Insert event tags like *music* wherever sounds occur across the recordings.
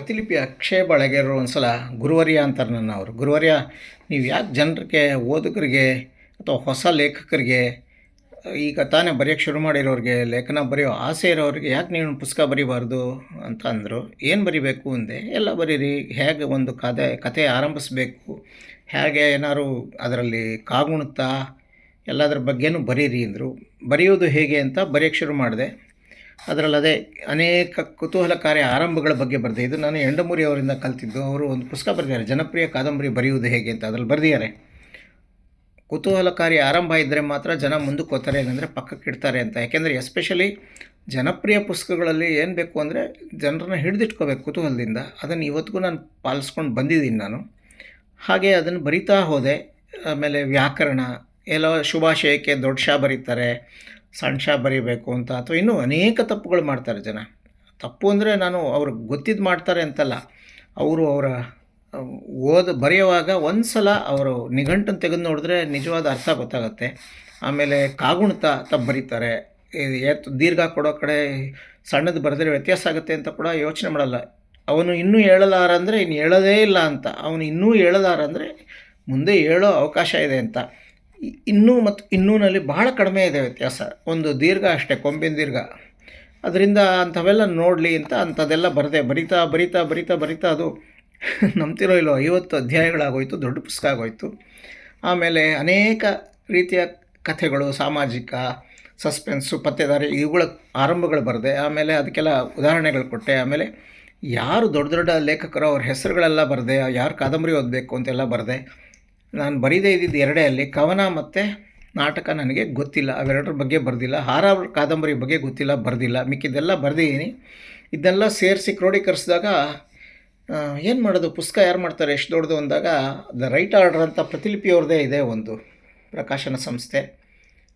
ಪ್ರತಿಲಿಪಿ ಅಕ್ಷಯ ಬಳಗೆರು ಒಂದು ಸಲ ಗುರುವರ್ಯ ಅಂತಾರೆ ನನ್ನ ಅವರು. ಗುರುವರ್ಯ, ನೀವು ಯಾಕೆ ಜನರಿಗೆ, ಓದುಗರಿಗೆ ಅಥವಾ ಹೊಸ ಲೇಖಕರಿಗೆ, ಈಗ ತಾನೇ ಬರೆಯೋಕ್ಕೆ ಶುರು ಮಾಡಿರೋರಿಗೆ ಲೇಖನ ಬರೆಯೋ ಆಸೆ ಇರೋರಿಗೆ ಯಾಕೆ ನೀವು ಪುಸ್ತಕ ಬರಿಬಾರ್ದು ಅಂತ ಅಂದರು. ಏನು ಬರಿಬೇಕು ಅಂದೆ, ಎಲ್ಲ ಬರೀರಿ, ಹೇಗೆ ಒಂದು ಕತೆ ಕತೆ ಆರಂಭಿಸ್ಬೇಕು, ಹೇಗೆ ಏನಾದ್ರು ಅದರಲ್ಲಿ ಕಾಗುಣುತ್ತಾ, ಎಲ್ಲದರ ಬಗ್ಗೆನೂ ಬರೀರಿ ಅಂದರು. ಬರೆಯೋದು ಹೇಗೆ ಅಂತ ಬರೆಯೋಕ್ಕೆ ಶುರು ಮಾಡಿದೆ. ಅದರಲ್ಲಿ ಅದೇ ಅನೇಕ ಕುತೂಹಲಕಾರಿ ಆರಂಭಗಳ ಬಗ್ಗೆ ಬರೆದೆ. ಇದು ನಾನು ಎಂಡಮೂರಿ ಅವರಿಂದ ಕಲ್ತಿದ್ದು. ಅವರು ಒಂದು ಪುಸ್ತಕ ಬರೆದಿದ್ದಾರೆ. ಜನಪ್ರಿಯ ಕಾದಂಬರಿ ಬರೆಯುವುದು ಹೇಗೆ ಅಂತ ಅದರಲ್ಲಿ ಬರೆದಿದ್ದಾರೆ. ಕುತೂಹಲಕಾರಿ ಆರಂಭ ಇದ್ದರೆ ಮಾತ್ರ ಜನ ಮುಂದಕ್ಕೆ ಹೋಗ್ತಾರೆ ಏನಂದರೆ ಪಕ್ಕಕ್ಕೆ ಇಡ್ತಾರೆ ಅಂತ. ಯಾಕೆಂದರೆ ಎಸ್ಪೆಷಲಿ ಜನಪ್ರಿಯ ಪುಸ್ತಕಗಳಲ್ಲಿ ಏನು ಬೇಕು ಅಂದರೆ ಜನರನ್ನ ಹಿಡಿದಿಟ್ಕೋಬೇಕು ಕುತೂಹಲದಿಂದ. ಅದನ್ನು ಇವತ್ತಿಗೂ ನಾನು ಪಾಲಿಸ್ಕೊಂಡು ಬಂದಿದ್ದೀನಿ ನಾನು. ಹಾಗೆ ಅದನ್ನು ಬರಿತಾ ಹೋದೆ. ಆಮೇಲೆ ವ್ಯಾಕರಣ, ಎಲ್ಲ ಶುಭಾಶಯಕ್ಕೆ ದೊಡ್ಡ ಶಾ ಬರೀತಾರೆ. ಸಣ್ಣ ಶಾ ಬರೀಬೇಕು ಅಂತ ಅಥವಾ ಇನ್ನೂ ಅನೇಕ ತಪ್ಪುಗಳು ಮಾಡ್ತಾರೆ ಜನ. ತಪ್ಪು ಅಂದರೆ ನಾನು ಅವ್ರಿಗೆ ಗೊತ್ತಿದ್ದು ಮಾಡ್ತಾರೆ ಅಂತಲ್ಲ. ಅವರು ಅವರ, ಓದ, ಬರೆಯುವಾಗ ಒಂದು ಸಲ ಅವರು ನಿಘಂಟನ್ನು ತೆಗೆದು ನೋಡಿದ್ರೆ ನಿಜವಾದ ಅರ್ಥ ಗೊತ್ತಾಗುತ್ತೆ. ಆಮೇಲೆ ಕಾಗುಣಿತ ತಪ್ಪು ಬರೀತಾರೆ. ಎತ್ತು ದೀರ್ಘ ಕೊಡೋ ಕಡೆ ಸಣ್ಣದು ಬರೆದ್ರೆ ವ್ಯತ್ಯಾಸ ಆಗುತ್ತೆ ಅಂತ ಕೂಡ ಯೋಚನೆ ಮಾಡಲ್ಲ. ಅವನು ಇನ್ನೂ ಹೇಳಲಾರ ಅಂದರೆ ಇನ್ನು ಹೇಳೋದೇ ಇಲ್ಲ ಅಂತ. ಅವನು ಇನ್ನೂ ಹೇಳಲಾರ ಅಂದರೆ ಮುಂದೆ ಹೇಳೋ ಅವಕಾಶ ಇದೆ ಅಂತ. ಇನ್ನೂ ಮತ್ತು ಇನ್ನೂನಲ್ಲಿ ಬಹಳ ಕಡಿಮೆ ಇದೆ ವ್ಯತ್ಯಾಸ. ಒಂದು ದೀರ್ಘ ಅಷ್ಟೇ, ಕೊಂಬಿನ ದೀರ್ಘ. ಅದರಿಂದ ಅಂಥವೆಲ್ಲ ನೋಡಲಿ ಅಂತ ಅಂಥದ್ದೆಲ್ಲ ಬರದೆ. ಬರಿತಾ ಬರಿತಾ ಬರಿತಾ ಬರಿತಾ ಅದು *laughs* ನಂಬ್ತಿರೋ ಇಲ್ಲೋ, ಐವತ್ತು ಅಧ್ಯಾಯಗಳಾಗೋಯ್ತು, ದೊಡ್ಡ ಪುಸ್ತಕ ಆಗೋಯ್ತು. ಆಮೇಲೆ ಅನೇಕ ರೀತಿಯ ಕಥೆಗಳು, ಸಾಮಾಜಿಕ, ಸಸ್ಪೆನ್ಸು, ಪತ್ತೆದಾರಿ, ಇವುಗಳ ಆರಂಭಗಳು ಬರದೆ. ಆಮೇಲೆ ಅದಕ್ಕೆಲ್ಲ ಉದಾಹರಣೆಗಳು ಕೊಟ್ಟೆ. ಆಮೇಲೆ ಯಾರು ದೊಡ್ಡ ದೊಡ್ಡ ಲೇಖಕರು ಅವ್ರ ಹೆಸರುಗಳೆಲ್ಲ ಬರದೆ, ಯಾರು ಕಾದಂಬರಿ ಓದಬೇಕು ಅಂತೆಲ್ಲ ಬರೆದೆ. ನಾನು ಬರೀದೇ ಇದ್ದಿದ್ದು ಎರಡೇ ಅಲ್ಲಿ ಕವನ ಮತ್ತು ನಾಟಕ ನನಗೆ ಗೊತ್ತಿಲ್ಲ, ಅವೆರಡರ ಬಗ್ಗೆ ಬರೆದಿಲ್ಲ ಹಾರ ಕಾದಂಬರಿ ಬಗ್ಗೆ ಗೊತ್ತಿಲ್ಲ, ಬರೆದಿಲ್ಲ, ಮಿಕ್ಕಿದ್ದೆಲ್ಲ ಬರೆದಿದ್ದೀನಿ. ಇದನ್ನೆಲ್ಲ ಸೇರಿಸಿ ಕ್ರೋಢೀಕರಿಸಿದಾಗ ಏನು ಮಾಡೋದು, ಪುಸ್ತಕ ಯಾರು ಮಾಡ್ತಾರೆ, ಎಷ್ಟು ದೊಡ್ಡದು ಅಂದಾಗ, ದ ರೈಟ್ ಆರ್ಡರ್ ಅಂತ ಪ್ರತಿಲಿಪಿ ಅವ್ರದ್ದೇ ಇದೆ ಒಂದು ಪ್ರಕಾಶನ ಸಂಸ್ಥೆ.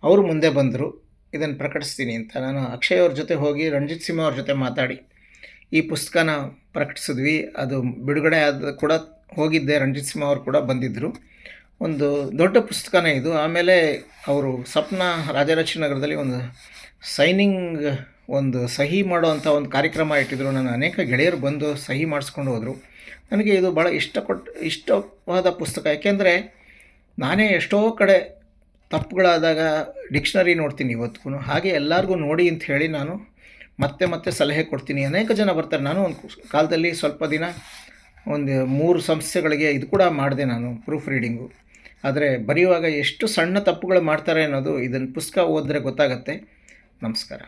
ಅವರು ಮುಂದೆ ಬಂದರು, ಇದನ್ನು ಪ್ರಕಟಿಸ್ತೀನಿ ಅಂತ. ನಾನು ಅಕ್ಷಯ್ ಅವ್ರ ಜೊತೆ ಹೋಗಿ, ರಂಜಿತ್ ಸಿಂಹ ಅವ್ರ ಜೊತೆ ಮಾತಾಡಿ, ಈ ಪುಸ್ತಕನ ಪ್ರಕಟಿಸಿದ್ವಿ. ಅದು ಬಿಡುಗಡೆ ಆದ ಕೂಡ ಹೋಗಿದ್ದೆ ರಂಜಿತ್ ಸಿಂಹ ಅವರು ಕೂಡ ಬಂದಿದ್ದರು ಒಂದು ದೊಡ್ಡ ಪುಸ್ತಕನೇ ಇದು. ಆಮೇಲೆ ಅವರು ಸಪ್ನ ರಾಜರಾಜನಗರದಲ್ಲಿ ಒಂದು ಸೈನಿಂಗ್, ಒಂದು ಸಹಿ ಮಾಡುವಂಥ ಒಂದು ಕಾರ್ಯಕ್ರಮ ಇಟ್ಟಿದ್ದರು ನಾನು ಅನೇಕ ಗೆಳೆಯರು ಬಂದು ಸಹಿ ಮಾಡಿಸ್ಕೊಂಡು ಹೋದರು. ನನಗೆ ಇದು ಭಾಳ ಇಷ್ಟಪಟ್ಟು ಇಷ್ಟವಾದ ಪುಸ್ತಕ. ಯಾಕೆಂದರೆ ನಾನೇ ಎಷ್ಟೋ ಕಡೆ ತಪ್ಪುಗಳಾದಾಗ ಡಿಕ್ಷನರಿ ನೋಡ್ತೀನಿ ಇವತ್ತಿಗೂ ಹಾಗೆ ಎಲ್ಲರಿಗೂ ನೋಡಿ ಅಂತ ಹೇಳಿ ನಾನು ಮತ್ತೆ ಮತ್ತೆ ಸಲಹೆ ಕೊಡ್ತೀನಿ. ಅನೇಕ ಜನ ಬರ್ತಾರೆ. ನಾನು ಒಂದು ಕಾಲದಲ್ಲಿ ಸ್ವಲ್ಪ ದಿನ ಒಂದು ಮೂರು ಸಂಸ್ಥೆಗಳಿಗೆ ಇದು ಕೂಡ ಮಾಡಿದೆ ನಾನು ಪ್ರೂಫ್ ರೀಡಿಂಗು ಆದರೆ ಬರೆಯುವಾಗ ಎಷ್ಟು ಸಣ್ಣ ತಪ್ಪುಗಳು ಮಾಡ್ತಾರೆ ಅನ್ನೋದು ಇದನ್ನು ಪುಸ್ತಕ ಓದಿದ್ರೆ ಗೊತ್ತಾಗತ್ತೆ. ನಮಸ್ಕಾರ.